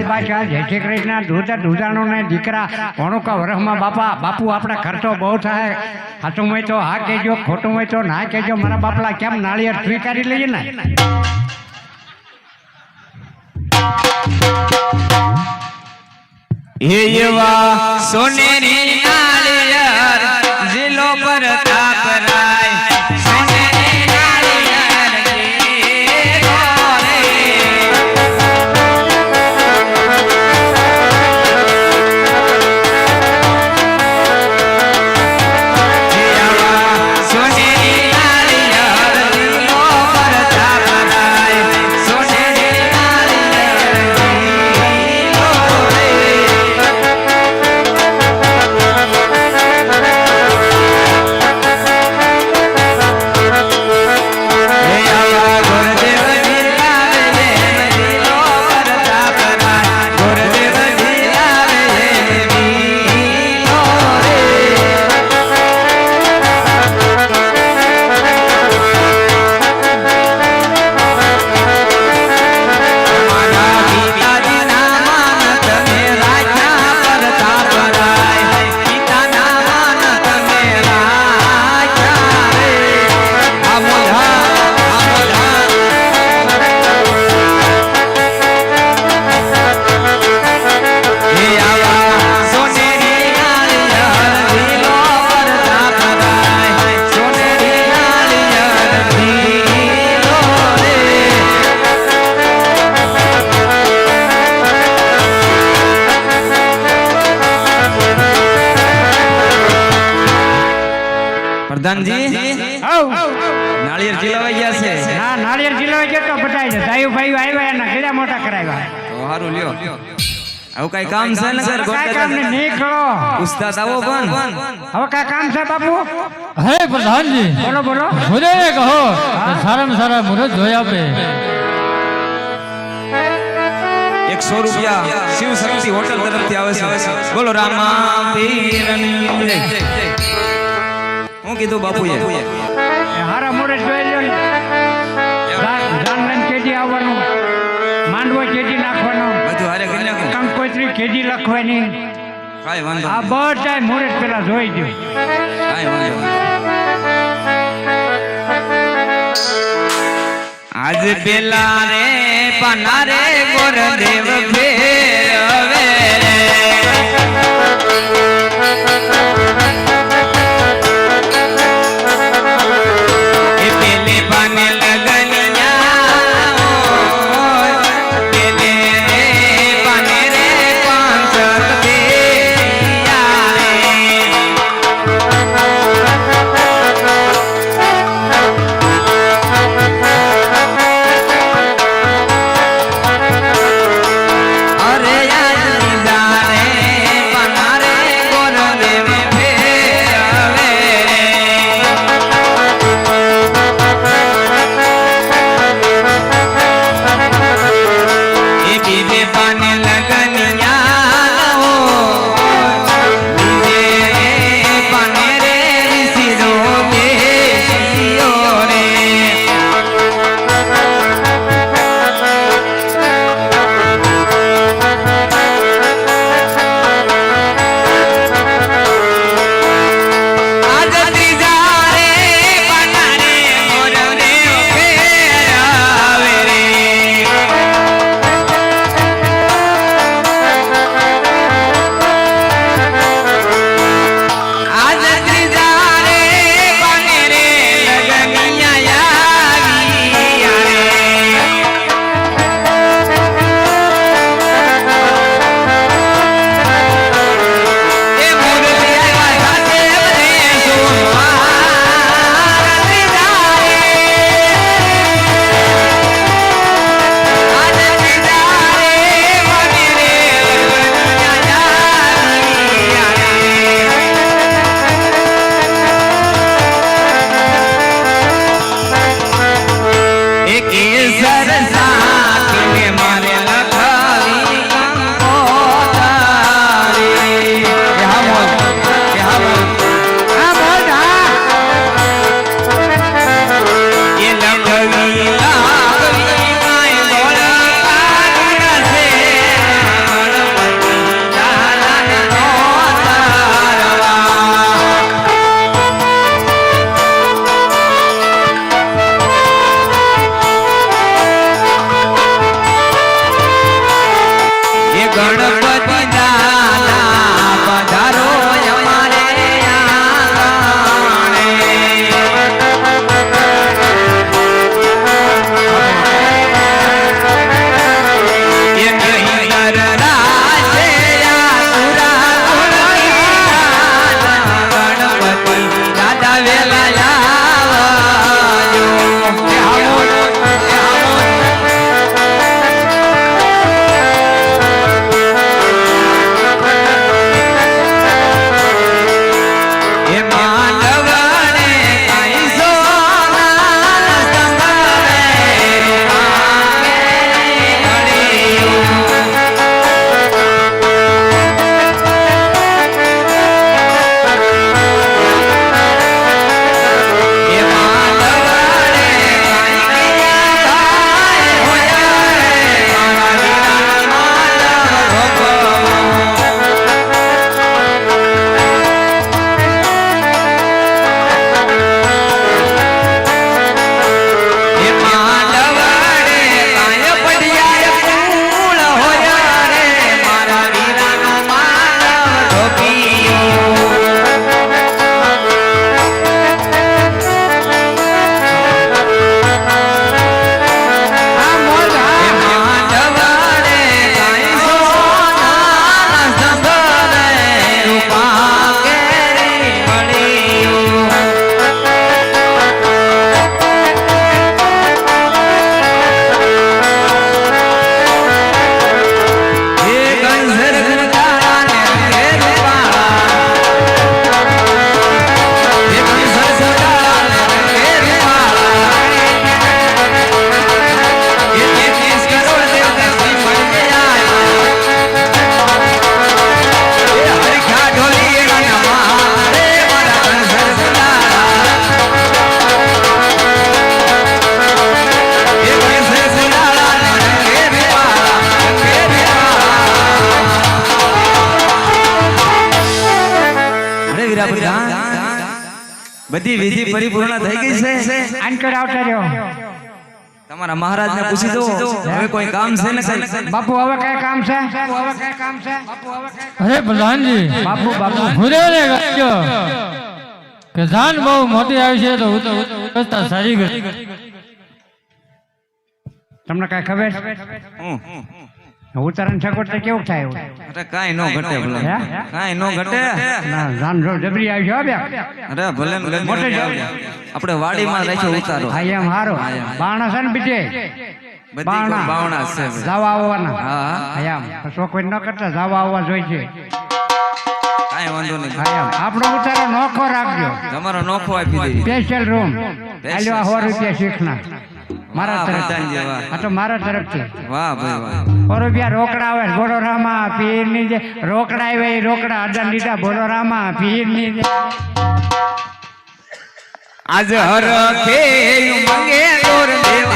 બંધાય પાયલ બાચા જય શ્રી કૃષ્ણ દૂધ દૂધાણો ને દીકરા વણુકા વરહમાં બાપા બાપુ આપણે ખર્ચો બહુ થાય. સાચું હોય તો હા કહેજો ખોટું હોય તો ના કહેજો મારા બાપલા કેમ નાળિયેર સ્વીકારી લઈએ ને? હે એવા સોનેરી નાળિયેર પ્રધાનજી. નાળિયેર ચીલવાઈ ગયા છે. હા નાળિયેર ચીલાવાઈ ગયા તો બતાવી દે ભાઈઓ ભાઈ આવ્યા એના કેડા મોટા કરાવ્યા. તો હારું લ્યો. આવું કઈ કામ છે ને સર કાંઈ કામ ને નીકળો. ઉસ્તાદ આવો પણ. હવે કાંઈ કામ છે બાપુ? હે પ્રધાનજી. બોલો બોલો. મુદે કહો સારામાં સારા મુહૂર્ત જોઈ આપે. એકસો રૂપિયા શિવ શક્તિ હોટલ તરફથી આવે છે. બોલો રામા પીરની જય. હું કીધું બાપુએ. હારા મોડે જોઈ લ્યો ને. જાન જાન લઈને કેજી આવવાનું માંડવો કેજી નાખવાનો બધું હારે કરી નાખું. કંકોત્રી કેજી લખવાની. કાઈ વાંધો આ. બધા મોડે પેલા જોઈ દો કાઈ વાંધો આજ પેલા રે પનારે ગોરદેવ ફેરવે બધી વિધિ પરિપૂર્ણ થઈ ગઈ છે. આંકડ આવતા રહ્યો તમારા મહારાજને પૂછી દો. હવે કોઈ કામ છે ને કઈ બાપુ હવે કઈ કામ છે? હવે કઈ કામ છે? બાપુ હવે અરે પ્રધાનજી. બાપુ બાપુ. ઘુરે રે ગયો કે જાન બહુ મોટી આવી છે તો હું તો રસ્તા સારી ગઈ તમને કઈ ખબર? હું? ઉત્તરાયણ છકોટ તો કેવું થાય અરે કાંઈ નો ઘટે ભલે. કાઈ કાંઈ નો ઘટે. ના જાન જો જબરી આવી બે. અરે ભલે મોટે. આપણે વાડીમાં રાખ્યો ઉતારો. હા એમ હારો. બાણા છે ને બીજે? બાણા. બાવણા. છે જાવા આવવાના. હા એમ તો કોઈ ન કરતા જાવા આવવા જોઈએ છે. કાંઈ વાંધો નહીં. હા એમ આપણો ઉતારો નોખો રાખજો. તમારો નોખો આપી દે સ્પેશિયલ રૂમ હાલ્યો આ હોર રૂપિયા શીખના. મારા તરફથી આ તો મારા તરફથી વાહ ભાઈ વાહ. સો બ્યા રોકડા આવે બોલોરામાં પીરની જે રોકડા આવે એ રોકડા અડન લીધા બોલોરામાં પીરની જે આજ હર ખેયું મંગે દોર દેવા.